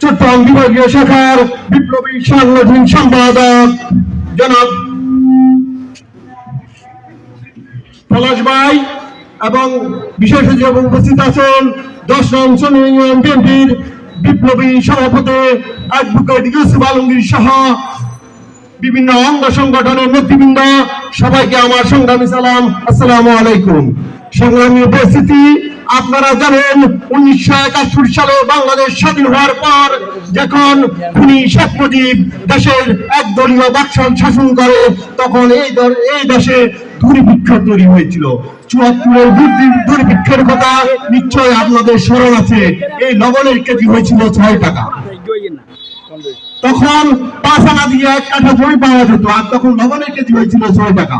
চট্টগ্রাম বিভাগীয় শাখার বিপ্লবী সাংগঠনিক সম্পাদক জনাব পলাশ ভাই এবং বিশেষ হিসেবে উপস্থিত আছেন দশ নং ইউনিয়ন বিএনপির বিপ্লবী সভাপতি অ্যাডভোকেট ইউসুফ আলমগীর সহ বিভিন্ন অঙ্গ সংগঠনের নেতৃবৃন্দ, সবাইকে আমার সংগ্রামী সালাম। আসসালামু আলাইকুম। সংগ্রামী উপস্থিতি, আপনারা জানেন, উনিশশো একাত্তর সালে বাংলাদেশ স্বাধীন হওয়ার পর যখন খুনি শেখ মুজিব দেশের একদলীয় বাকশাল শাসন করে, তখন এই এই দেশে দুর্ভিক্ষ তৈরি হয়েছিল। চুয়াত্তরের দুর্ভিক্ষের কথা নিশ্চয় আপনাদের স্মরণ আছে। এই লবণের কেজি হয়েছিল ছয় টাকা। তখন পাঁচ আনা দিয়ে এক কাঠা জমি পাওয়া যেত, আর তখন লবণের কেজি হয়েছিল ছয় টাকা।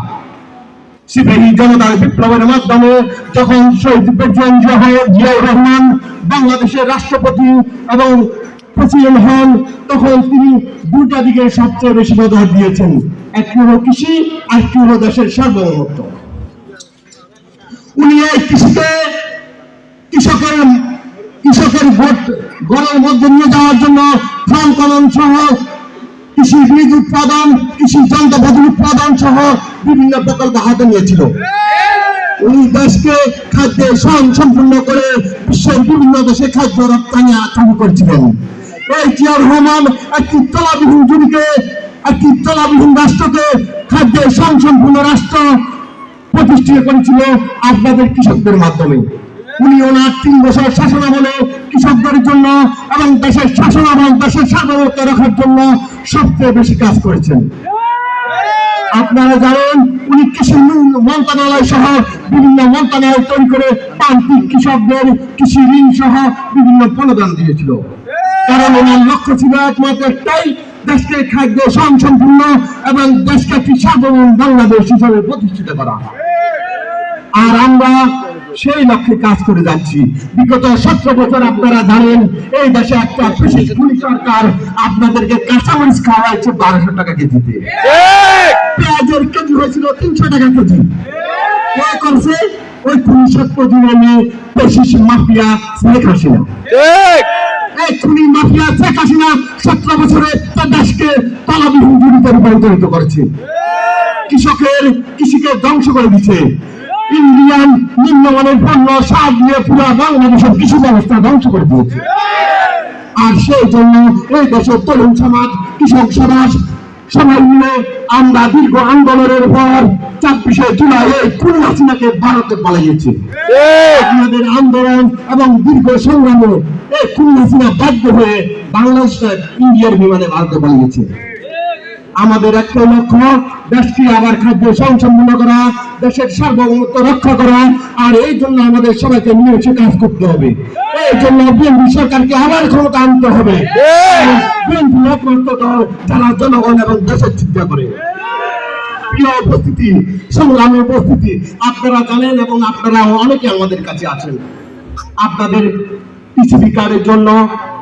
সিপাহী জনতার বিপ্লবের মাধ্যমে যখন শহীদ জিয়া- জিয়াউর রহমান বাংলাদেশের রাষ্ট্রপতি এবং প্রেসিডেন্ট হন, তখন তিনি দুটা দিকে সবচেয়ে বেশি ব্যবহার দিয়েছেন। একটি হলো কৃষি, আর একটি হলো দেশের সার্বভৌমত্ব। উনি এই কৃষিতে কৃষকের কৃষকের ভোট গড়ের মধ্যে নিয়ে যাওয়ার জন্য ফার্ম কলম সহ কৃষি বীজ উৎপাদন, কৃষি যন্ত্রপাতি উৎপাদন সহ বিভিন্ন প্রকল্প হাতে নিয়েছিল। উনি দেশকে খাদ্যে স্বয়ং সম্পূর্ণ করে বিশ্বের বিভিন্ন দেশে খাদ্য রপ্তানি চালু করছিলেন। এই রহমান একটি তলাবিহীন একটি তলাবিহীন রাষ্ট্রকে স্বয়ং সম্পূর্ণ রাষ্ট্র প্রতিষ্ঠিত করেছিল আপনাদের কৃষকদের মাধ্যমে। উনি ওনার তিন বছর কৃষকদের জন্য এবং দেশের শাসনামল দেশের সার্বভৌমত্ব রাখার জন্য সবচেয়ে বেশি কাজ করেছেন। আপনারা জানেন, উনি কৃষি মন্ত্রণালয় সহ বিভিন্ন মন্ত্রণালয় তৈরি করে প্রান্তিক কৃষকদের কৃষি ঋণ সহ বিভিন্ন অনুদান দিয়েছিল। কারণ ওনার লক্ষ্য ছিল একমাত্র একটাই, দেশকে খাদ্য সম্পূর্ণ এবং দেশকে একটি সার্বভৌম বাংলাদেশ হিসাবে প্রতিষ্ঠিত করা। আর আমরা সেই লক্ষ্যে কাজ করে যাচ্ছি। বিগত সতেরো বছর আপনারা জানেন, এই দেশে একটা খুনি সরকার আপনাদেরকে কাঁচামরিচ খাওয়াইছে বারোশো টাকা কেজিতে। পেঁয়াজের কেজি হয়েছিল তিনশো টাকা কেজি। করছে? ওই প্রতিনিধি পেশিস মাফিয়া শেখ হাসিনা। এই খুনি মাফিয়া শেখ হাসিনা সতেরো বছরে তার দেশকে তলাবিহীন জুড়িতে রূপান্তরিত করেছে। কৃষকের কৃষিকে ধ্বংস করে দিচ্ছে ইন্ডিয়ান নিম্নমানের পণ্য সার দিয়ে পুরো বাংলাদেশের কৃষি ব্যবস্থা ধ্বংস করে দিয়েছে। আর সেই জন্য এই দেশের তরুণ সমাজ কৃষক সমাজ সবাই মিলে আমরা দীর্ঘ আন্দোলনের পর ছাব্বিশে জুলাই এই খুন হাসিনাকে ভারতে পালিয়েছে। আপনাদের আন্দোলন এবং দীর্ঘ সংগ্রামে এই খুন হাসিনা বাধ্য হয়ে বাংলাদেশ ইন্ডিয়ার বিমানে ভারতে পালিয়েছে। আমাদের একটা লক্ষ্য, দেশকে আবার খাদ্য সংসম্পন্ন করা, দেশের সার্বভৌমত্ব রক্ষা করা, আর এই জন্য আমাদের সবাইকে মিলেমিশে কাজ করতে হবে। এই জন্য বিএনপি সরকারকে আবার ক্ষমতা আনতে হবে। বিএনপি একমাত্র দল যারা জনগণ এবং দেশের চিন্তা করে। প্রিয় উপস্থিতি, সংগ্রামী উপস্থিতি, আপনারা জানেন এবং আপনারা অনেকে আমাদের কাছে আছেন। আপনাদের পিসিবি কার্ডের জন্য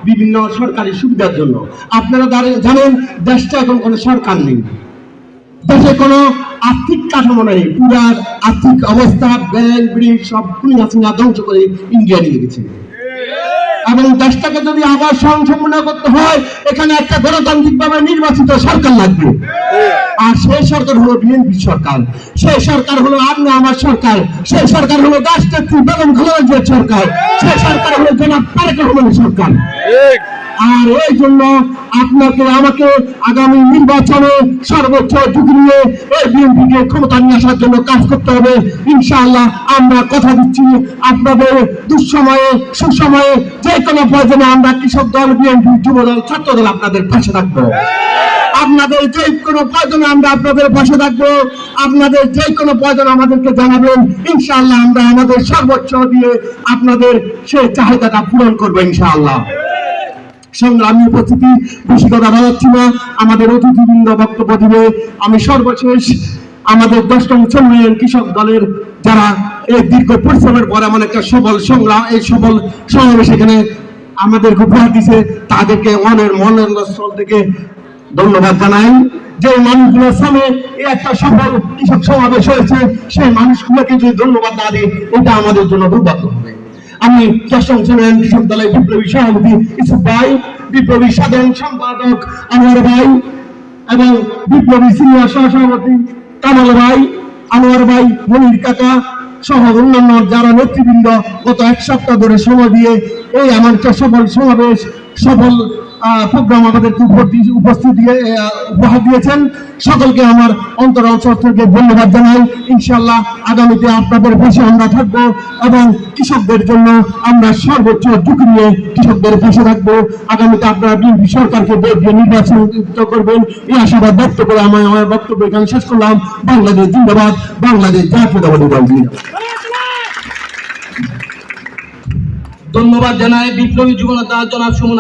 বিভিন্ন সরকারি সুবিধার জন্য। আপনারা জানেন- দেশটা এখন কোনো সরকার নেই। দেশে কোনো আর্থিক কাঠামো নেই। পুরা আর্থিক অবস্থা, ব্যাংক ব্রিক সব খুনি হাসিনা ধ্বংস করে ইন্ডিয়া নিয়ে গেছে। এবং দেশটাকে যদি আবার সংসম্পন্ন করতে হয়, এখানে একটা গণতান্ত্রিক ভাবে নির্বাচিত সরকার লাগবে। আর সেই সরকার হলো বিএনপি সরকার। সেই সরকার হলো আপনি আমার সরকার। সেই সরকার হলো রাষ্ট্রপতি বেগম খালেদা সরকার। সেই সরকার হলো জনাব তারেক রহমানের সরকার। আর এই জন্য আপনাকে আমাকে আগামী নির্বাচনে সর্বোচ্চ ঝুঁকি নিয়ে এই বিএনপিকে ক্ষমতা নিয়ে আসার জন্য কাজ করতে হবে। ইনশাআল্লাহ আমরা কথা দিচ্ছি আপনাদের দুঃসময়ে সুসময়ে যে কোনো প্রয়োজনে আমরা কৃষক দল বিএনপি যুব দল ছাত্র দল আপনাদের পাশে থাকব। আপনাদের যে কোনো প্রয়োজনে আমরা আপনাদের পাশে থাকব। আপনাদের যে কোনো প্রয়োজন আমাদেরকে জানাবেন। ইনশাআল্লাহ আমরা আমাদের সর্বোচ্চ দিয়ে আপনাদের সেই চাহিদাটা পূরণ করব ইনশাআল্লাহ। সংগ্রামী উপস্থিতি বেশি কথা বাড়াচ্ছি না। আমাদের অতিথিবৃন্দ বক্তব্য দিবে। আমি সর্বশেষ আমাদের দশম সম্মেলন কৃষক দলের যারা এই দীর্ঘ পরিশ্রমের পর এমন একটা সবল সংগ্রাম এই সবল সমাবেশ এখানে আমাদেরকে উপহার দিছে তাদেরকে মনের মনের স্থল থেকে ধন্যবাদ জানাই। যে মানুষগুলোর সামনে এই একটা সফল কৃষক সমাবেশ হয়েছে, সেই মানুষগুলোকে যদি ধন্যবাদ না দিই এটা আমাদের জন্য দুর্ভাগ্য হবে। আমি দশম শ্রেণির কৃষক দলের বিপ্লবী সভাপতি ইসুফ ভাই, বিপ্লবী সাধারণ সম্পাদক আনোয়ার ভাই এবং বিপ্লবী সিনিয়র সহসভাপতি কামাল ভাই, আনোয়ার ভাই, মনির কাকা সহ অন্যান্য যারা নেতৃবৃন্দ গত এক সপ্তাহ ধরে সময় দিয়ে এই আমার সফল সমাবেশ, সফল প্রোগ্রাম আমাদেরকে উপস্থিত দিয়ে উপহার দিয়েছেন। সকলকে আমার অন্তর থেকে ধন্যবাদ জানাই। ইনশাল্লাহ আগামীতে আপনাদের পাশে আমরা থাকব এবং কৃষকদের জন্য আমরা সর্বোচ্চ ঝুঁকি নিয়ে কৃষকদের পাশে থাকব। আগামীতে আপনারা বিএনপি সরকারকে দিয়ে নির্বাচন করবেন। এই আশাবাদ ব্যক্ত করে আমি আমার বক্তব্য এখানে শেষ করলাম। বাংলাদেশ জিন্দাবাদ, বাংলাদেশ জাতীয়তাবাদী দল জিন্দাবাদ। ধন্যবাদ জানাই বিপ্লবী যুবনেতা জনাব সুমন